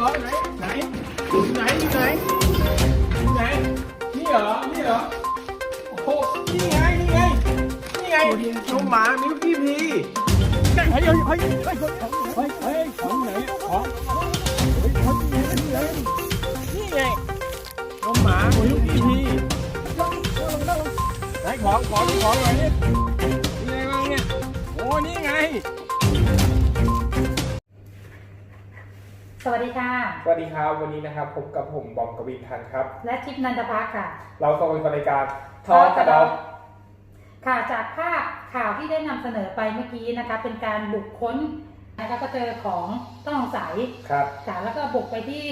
เหรอไหนไหนไหนไหนนี่เหรอนี่เหรอโอ้โหนี่ไงนี่ไงนี่ไงน้องหมามิวกี้พีเฮ้ยเฮ้ยเฮ้ยเฮ้ยเฮ้ยเฮ้ยของไหนของเฮ้ยของนี่ไงนี่ไงน้องหมามิวกี้พีไหนของของของอะไรนี่นี่ไงบ้างเนี่ยโอ้นี่ไง สวัสดีค่ะ สวัสดีครับ วันนี้นะครับพบกับผมบอมกวินทันครับ และทิพย์นันทพักค่ะ เราสองคนกับรายการทอล์กกระดอกค่ะจากภาพข่าวที่ได้นำเสนอไปเมื่อกี้นะคะ เป็นการบุกค้นนะคะก็เจอของต้องสงสัยครับค่ะแล้วก็บุกไปที่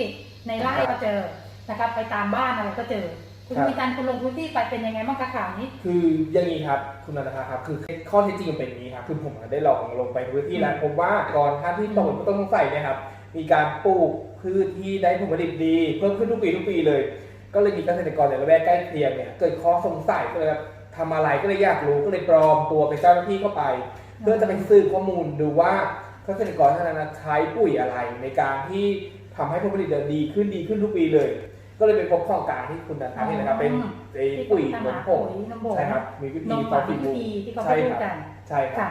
ในไร่ก็เจอนะคะไปตามบ้านอะไรก็เจอคุณครับมีการคุณลงพื้นที่ไปเป็นยังไงบ้างคะข่าวนี้ คืออย่างนี้ครับคุณนันทภาครับ คือข้อเท็จจริงมันเป็นอย่างนี้ครับคือผมได้ลองลงไปพื้นที่แล้วผมว่าก่อนท่านที่ตกเป็นผู้ต้องสงสัยเนะครับ มีการปลูกพืชที่ได้ผลผลิตดีเพิ่มขึ้นทุกปีทุกปีเลย ก็เลยมีเกษตรกรในละแวกใกล้เคียงเนี่ยเกิดข้อสงสัยก็เลยแบบทำอะไรก็เลยอยากรู้ก็เลยปลอมตัวเป็นเจ้าหน้าที่เข้าไป เพื่อจะไปสืบข้อมูลดูว่าเกษตรกรท่านนั้นนะใช้ปุ๋ยอะไรในการที่ทำให้ผลผลิตดีขึ้นดีขึ้นทุกปีเลย ก็เลยไปพบของกลางที่คุณนันทนี่นะครับเป็นไอ้ปุ๋ยนมผงปุ๋ยนมผงใช่ครับมีวินธีมหต่อมาปีวิมูธีที่เขาใช่พูดครับกันใช่ครับค่ะ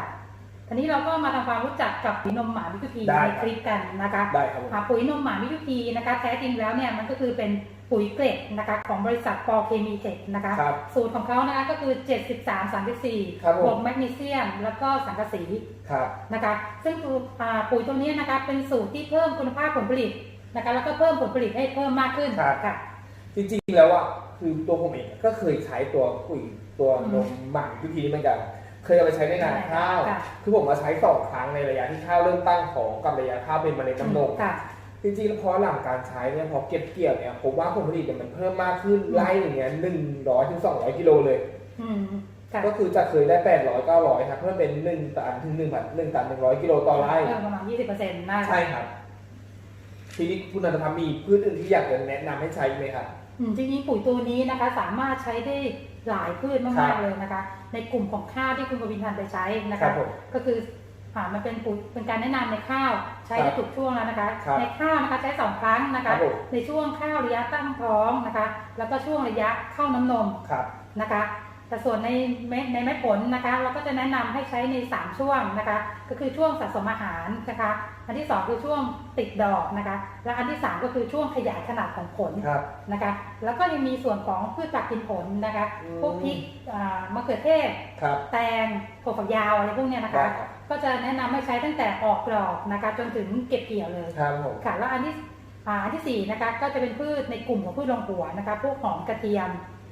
ทีนี้เราก็มาทำความรู้จักกับปุ๋ยนมหมาวิธีได้ในครับ คลิปกันนะคะได้ครับผม อ่าปุ๋ยนมหมาวิธีนะคะ แท้จริงแล้วเนี่ยมันก็คือเป็นปุ๋ยเกล็ดนะคะของบริษัทปอเคมีเทคนะคะ ครับสูตรของเขานะคะก็คือ 73 34ครับผมบวกแมกนีเซียม แล้วก็สังกะสีครับ นะคะ ซึ่งอ่าปุ๋ยตัวนี้นะคะ เป็นสูตรที่เพิ่มคุณภาพผลผลิตนะคะ แล้วก็เพิ่มผลผลิตให้เพิ่มมากขึ้นครับ ค่ะ จริงๆแล้วอะคือตัวผมเองก็เคยใช้ตัวปุ๋ยตัวนมหมักวิธีนี้เหมือนกัน เคยเอาไปใช้ในนาข้าว ค่ะ คือผมมาใช้สองครั้งในระยะที่ข้าวเริ่มตั้งของกับระยะข้าวเป็นมะเร็งน้ำนม ค่ะ จริงๆแล้วพอหลังการใช้เนี่ยพอเก็บเกี่ยวเนี่ยผมว่าผลผลิตเนี่ยมันเพิ่มมากขึ้นไล่อย่างเงี้ยหนึ่งร้อยถึงสองร้อยกิโลเลย อืมค่ะก็คือจะเคยได้แปดร้อยเก้าร้อยครับเพิ่มเป็นหนึ่งตันถึงหนึ่งพันหนึ่งตันหนึ่งร้อยกิโลต่อไร่ เพิ่มประมาณ20%นะคะใช่ครับ ทีนี้คุณนันทพัฒน์มีพืชอื่นที่อยากจะแนะนำให้ใช้ไหมครับ อืมจริงๆปุ๋ยตัวนี้นะคะ สามารถใช้ได้ หลายพืชครัมากบๆเลยนะคะ ในกลุ่มของข้าวที่คุณกวินทันไปใช้นะครัคะ บผมก็คืออ่ามันเป็นปุ๋ยเป็นการแนะนำในข้าวใช้ครัได้บถูกช่วงแล้วนะคะ ครับในข้าวนะคะใช้สองครั้งนะครัคะ บผม ในช่วงข้าวระยะตั้งท้องนะคะ แล้วก็ช่วงระยะเข้าน้ำนม ครับ นะคะ แต่ส่วนในเม็ดในเม็ดผลนะคะ เราก็จะแนะนำให้ใช้ใน 3 ช่วงนะคะ ก็คือช่วงสะสมอาหารนะคะ อันที่ 2 คือช่วงติดดอกนะคะ และอันที่ 3 ก็คือช่วงขยายขนาดของผลครับนะคะ แล้วก็ยังมีส่วนของพืชผักกินผลนะคะอืมพวกพริกอ่ามะเขือเทศครับแตงถั่วฝักยาวอะไรพวกเนี้ยนะได้คะครับก็จะแนะนำให้ใช้ตั้งแต่ออกดอกนะคะ จนถึงเก็บเกี่ยวเลยครับผมค่ะแล้วอันที่อ่าอันที่สี่นะคะก็จะเป็นพืชในกลุ่มของพืชลงหัวนะคะ พวกหอมกระเทียม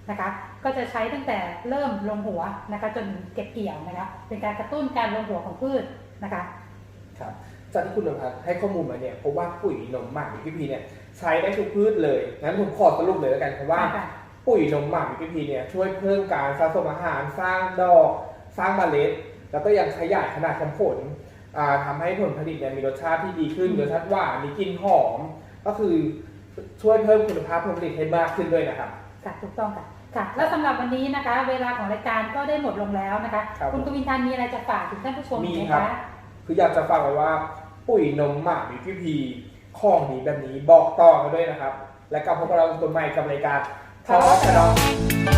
นะคะ ก็จะใช้ตั้งแต่เริ่มลงหัวนะคะจนเก็บเกี่ยวนะคะ เป็นการกระตุ้นการลงหัวของพืชนะคะ ครับ จากที่คุณนภัทรให้ข้อมูลมาเนี่ยเพราะว่าปุ๋ยนมหมักวิพีเนี่ยใช้ได้ทุกพืชเลยงั้นผมขอสรุปเลยแล้วกันครับว่าค่ะปุ๋ยนมหมักวิพีเนี่ยช่วยเพิ่มการสะสมอาหารสร้างดอก สร้างเมล็ด แล้วก็ยังขยายขนาดของผลอ่าทำให้ผลผลิตเนี่ยมีรสชาติที่ดีขึ้นอืมรสชาติหวานมีกลิ่นหอม ก็คือช่วยเพิ่มคุณภาพผลผลิตให้มากขึ้นด้วยนะครับค่ะถูกต้องค่ะ ค่ะ แล้วสำหรับวันนี้นะคะ เวลาของรายการก็ได้หมดลงแล้วนะคะครับคุณกวินทันมีอะไรจะฝากถึงท่านผู้ชมมีไหมครับ คะคืออยากจะฝากไว้ว่าปุ๋ยนมหมักวิพีพีของดีแบบนี้บอกต่อกันด้วยนะครับ และกับพวกเราตัวใหม่กับรายการทอล์กกระดอง